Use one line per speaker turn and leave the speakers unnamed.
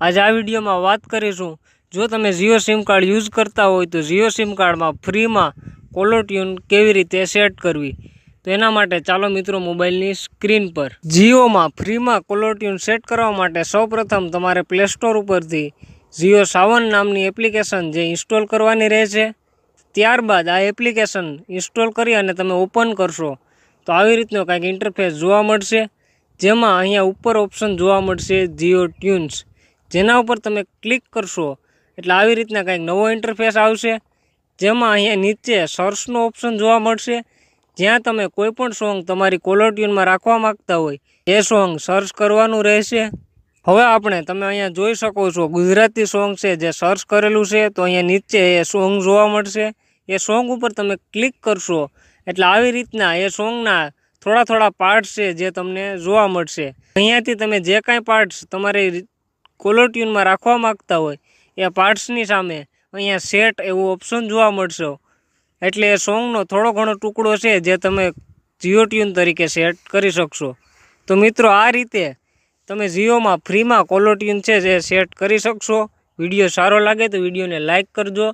આજે આ વિડીયોમાં વાત કરીશું. જો તમે જીઓ સિમ કાર્ડ યુઝ કરતા હોય તો જીઓ સિમ કાર્ડમાં ફ્રીમાં કોલર ટ્યુન કેવી રીતે સેટ કરવી? તો એના માટે ચાલો મિત્રો મોબાઈલની સ્ક્રીન પર. જીઓમાં ફ્રીમાં કોલર ટ્યુન સેટ કરવા માટે સૌપ્રથમ તમારે પ્લે સ્ટોર ઉપરથી જીઓ સાવન નામની એપ્લિકેશન જે ઇન્સ્ટોલ કરવાની રહેશે ત્યારબાદ આ એપ્લિકેશન ઇન્સ્ટોલ કરી અને તમે ઓપન કરશો. તો આવી રીતનો કાંઈક ઇન્ટરફેસ જોવા મળશે, જેમાં અહીંયા ઉપર ઓપ્શન જોવા મળશે જીઓ ટ્યુન્સ. જેના ઉપર તમે ક્લિક કરશો, એટલે આવી રીતના કંઈક નવો ઇન્ટરફેસ આવશે, જેમાં અહીંયા નીચે સર્ચનો ઓપ્શન જોવા મળશે. જ્યાં તમે કોઈપણ સોંગ તમારી કોલર ટ્યુનમાં રાખવા માગતા હોય, એ સોંગ સર્ચ કરવાનું રહેશે. હવે આપણે, તમે અહીંયા જોઈ શકો છો, ગુજરાતી સોંગ છે જે સર્ચ કરેલું છે, તો અહીંયા નીચે એ સોંગ જોવા મળશે. એ સોંગ ઉપર તમે ક્લિક કરશો, એટલે આવી રીતના એ સોંગના થોડા થોડા પાર્ટ્સ છે જે તમને જોવા મળશે. અહીંયાથી તમે જે કાંઈ પાર્ટ્સ તમારે કોલર ટ્યુનમાં રાખવા માગતા હોય, એ પાર્ટ્સની સામે અહીંયા સેટ એવું ઓપ્શન જોવા મળશે. એટલે એ સોંગનો થોડો ઘણો ટુકડો છે જે તમે જીઓ ટ્યુન તરીકે સેટ કરી શકશો. તો મિત્રો, આ રીતે તમે જીઓમાં ફ્રીમાં કોલર ટ્યુન છે જે સેટ કરી શકશો. વીડિયો સારો લાગે તો વિડીયોને લાઇક કરજો.